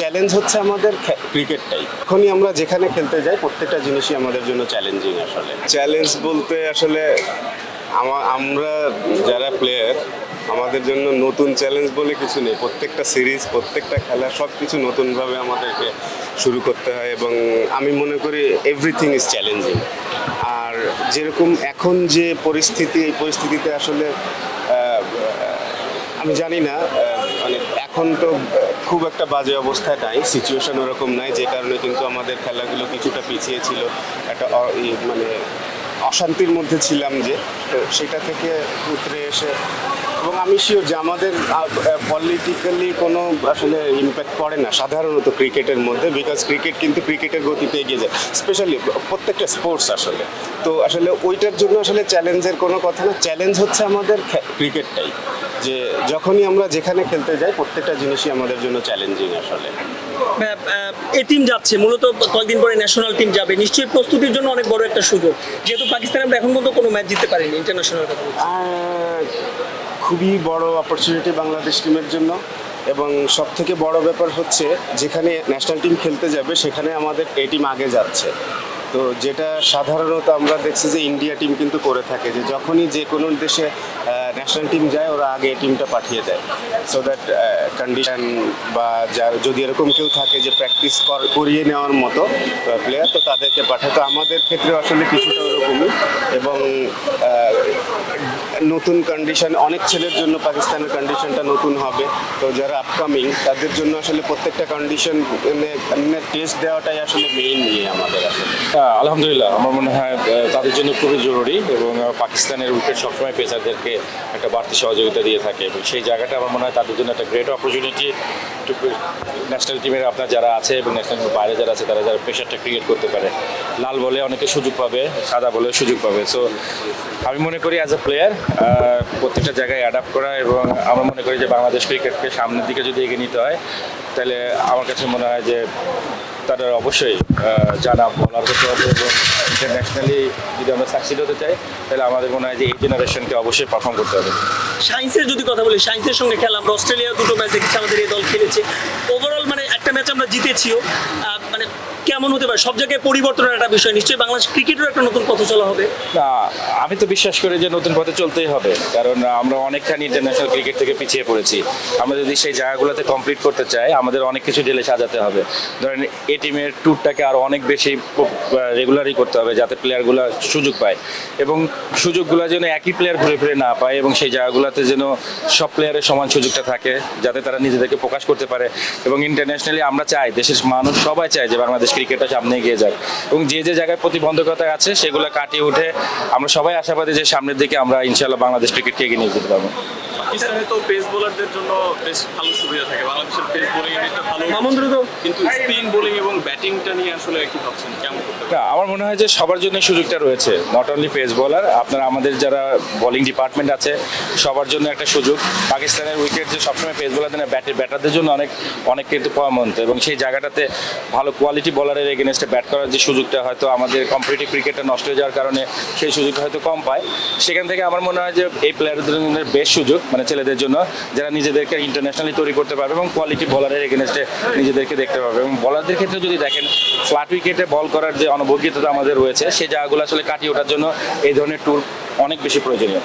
Challenge হচ্ছে আমাদের ক্রিকেটটাই এখনই আমরা যেখানে খেলতে যাই, প্রত্যেকটা জিনিসই আমাদের জন্য চ্যালেঞ্জিং আসলে। চ্যালেঞ্জ বলতে আসলে আমরা যারা প্লেয়ার আমাদের জন্য নতুন চ্যালেঞ্জ বলে কিছু নেই। প্রত্যেকটা সিরিজ প্রত্যেকটা খেলা সব কিছু নতুনভাবে আমাদেরকে শুরু করতে হয় এবং আমি মনে করি এভরিথিং ইজ চ্যালেঞ্জিং আর যেরকম এখন যে পরিস্থিতি, এই পরিস্থিতিতে আসলে আমি জানি না মানে এখন তো খুব একটা বাজে অবস্থায় নাই সিচুয়েশন ওরকম নাই, যে কারণে কিন্তু আমাদের খেলাগুলো কিছুটা পিছিয়ে ছিল। একটা মানে অশান্তির মধ্যে ছিলাম যে সেটা থেকে উতরে এসে এবং আমি শিওর যে আমাদের পলিটিক্যালি কোনো আসলে ইম্প্যাক্ট পড়ে না, সাধারণত ক্রিকেটের মধ্যে বিকজ ক্রিকেট কিন্তু ক্রিকেটের গতিতে এগিয়ে যায় স্পেশালি প্রত্যেকটা স্পোর্টস আসলে। তো আসলে ওইটার জন্য আসলে চ্যালেঞ্জের কোনো কথা না চ্যালেঞ্জ হচ্ছে আমাদের ক্রিকেটটাই যে যখনই আমরা যেখানে খেলতে যাই প্রত্যেকটা জিনিসই আমাদের জন্য চ্যালেঞ্জিং আসলে। এই টিম যাচ্ছে মূলত কয়েকদিন পরে ন্যাশনাল টিম যাবে। নিশ্চয়ই প্রস্তুতির জন্য অনেক বড় একটা সুযোগ। যেহেতু পাকিস্তান আমরা এখন পর্যন্ত কোনো ম্যাচ জিততে পারিনি ইন্টারন্যাশনাল খুবই বড় অপরচুনিটি বাংলাদেশ টিমের জন্য। এবং সব থেকে বড় ব্যাপার হচ্ছে যেখানে ন্যাশনাল টিম খেলতে যাবে সেখানে আমাদের এই টিম আগে যাচ্ছে। তো যেটা সাধারণত আমরা দেখছি যে ইন্ডিয়া টিম কিন্তু করে থাকে, যে যখনই যে কোনো দেশে ন্যাশনাল টিম যায়, ওরা আগে টিমটা পাঠিয়ে দেয়। সো দ্যাট কন্ডিশন বা যদি এরকম কেউ থাকে যে প্র্যাকটিস করিয়ে নেওয়ার মতো প্লেয়ার তো তাদেরকে পাঠায়। তো আমাদের ক্ষেত্রে আসলে কিছুটা ওরকমই এবং নতুন কন্ডিশন অনেক ছেলের জন্য পাকিস্তানের কন্ডিশনটা নতুন হবে। তো যারা আপকামিং তাদের জন্য আসলে প্রত্যেকটা কন্ডিশন টেস্ট দেওয়াটাই আসলে মেইন নিয়ে আমাদের আসলে। হ্যাঁ, আলহামদুলিল্লাহ আমার মনে হয় তাদের জন্য খুবই জরুরি এবং পাকিস্তানের উইকেট সবসময় পেসারদেরকে একটা বাড়তি সহযোগিতা দিয়ে থাকে এবং সেই জায়গাটা আমার মনে হয় তাদের জন্য একটা গ্রেট অপরচুনিটি ন্যাশনাল টিমের আপনার যারা আছে এবং ন্যাশনাল টিমের বাইরে যারা আছে তারা যারা প্রেশারটা ক্রিয়েট করতে পারে। লাল বলে অনেকে সুযোগ পাবে সাদা বলে সুযোগ পাবে। সো আমি মনে করি অ্যাজ এ প্লেয়ার প্রত্যেকটা জায়গায় অ্যাডাপ্ট করা এবং আমার মনে করি যে বাংলাদেশ ক্রিকেটকে সামনের দিকে যদি এগিয়ে নিতে হয়, তাহলে আমার কাছে মনে হয় যে তাদের অবশ্যই জানা, বলার করতে হবে এবং ইন্টারন্যাশনালি যদি আমরা সাকসিড হতে চাই, তাহলে আমাদের মনে হয় যে এই জেনারেশনকে অবশ্যই পারফর্ম করতে হবে। সায়েন্সের যদি কথা বলি সায়েন্সের সঙ্গে খেলা, আমরা অস্ট্রেলিয়া দুটো ম্যাচ দেখেছি, আমাদের এই দল খেলেছে। ওভারঅল মানে একটা ম্যাচ আমরা জিতেছিও। কেমন হতে পারে? সব জায়গায় পরিবর্তনের একটা বিষয় নিশ্চয়ই। বাংলাদেশ ক্রিকেটেরও একটা নতুন পথ চলা হবে। না, আমি তো বিশ্বাস করি যে নতুন পথে চলতেই হবে। কারণ আমরা অনেকখানি ইন্টারন্যাশনাল ক্রিকেট থেকে পিছিয়ে পড়েছি। আমরা যদি সেই জায়গাগুলোতে কমপ্লিট করতে চাই, আমাদের অনেক কিছু ঢেলে সাজাতে হবে। ধরেন এই টিমের ট্যুরটাকে আরও অনেক বেশি রেগুলারই করতে হবে যাতে প্লেয়ারগুলো সুযোগ পায়। এবং সুযোগগুলো যেন একই প্লেয়ার ঘুরে ফিরে না পায় এবং সেই জায়গাগুলোতে যেন সব প্লেয়ারের সমান সুযোগটা থাকে, যাতে তারা নিজেদেরকে প্রকাশ করতে পারে। এবং ইন্টারন্যাশনালি আমরা চাই, দেশের মানুষ সবাই চায় যে বাংলাদেশ ক্রিকেটটা সামনে এগিয়ে যাক। এবং যে যে জায়গায় প্রতিবন্ধকতা আছে, সেগুলো কাটিয়ে উঠে আমরা সবাই আশাবাদী যে সামনের দিকে আমরা ইনশাল্লাহ বাংলাদেশ ক্রিকেটকে এগিয়ে নিয়ে যেতে পারব। পাকিস্তানে তো পেস বোলারদের জন্য বেশ ভালো সুবিধা থাকে। বাংলাদেশের পেস বোলিং ভালো। মামুন্দ্র তো কিন্তু স্পিন বোলিং এবং ব্যাটিংটা নিয়ে আসলে কি ভাবছেন? কেমন করতে না আমার মনে হয় যে সবার জন্য সুযোগটা রয়েছে। নট অনলি পেস বোলার আপনার আমাদের যারা বোলিং ডিপার্টমেন্ট আছে সবার জন্য একটা সুযোগ। পাকিস্তানের উইকেট যে সবসময় পেস বোলারদের না ব্যাটের ব্যাটারদের জন্য অনেক অনেক কিন্তু পয়মন্ত এবং সেই জায়গাটাতে ভালো কোয়ালিটি বোলারের এগেনস্টে ব্যাট করার যে সুযোগটা হয়তো আমাদের কম্পিটিটিভ ক্রিকেটটা নষ্ট হয়ে যাওয়ার কারণে সেই সুযোগটা হয়তো কম পায়। সেখান থেকে আমার মনে হয় যে এই প্লেয়ারদের জন্য বেশ সুযোগ। মানে ছেলেদের জন্য, যারা নিজেদেরকে ইন্টারন্যাশনালি তৈরি করতে পারবে এবং কোয়ালিটি বলারের এগেনস্টে নিজেদেরকে দেখতে পারবে এবং বলারদের ক্ষেত্রে যদি দেখেন ফ্ল্যাট উইকেটে বল করার যে অনভিজ্ঞতা আমাদের রয়েছে সেই জায়গাগুলো আসলে কাটিয়ে ওঠার জন্য এই ধরনের ট্যুর অনেক বেশি প্রয়োজনীয়।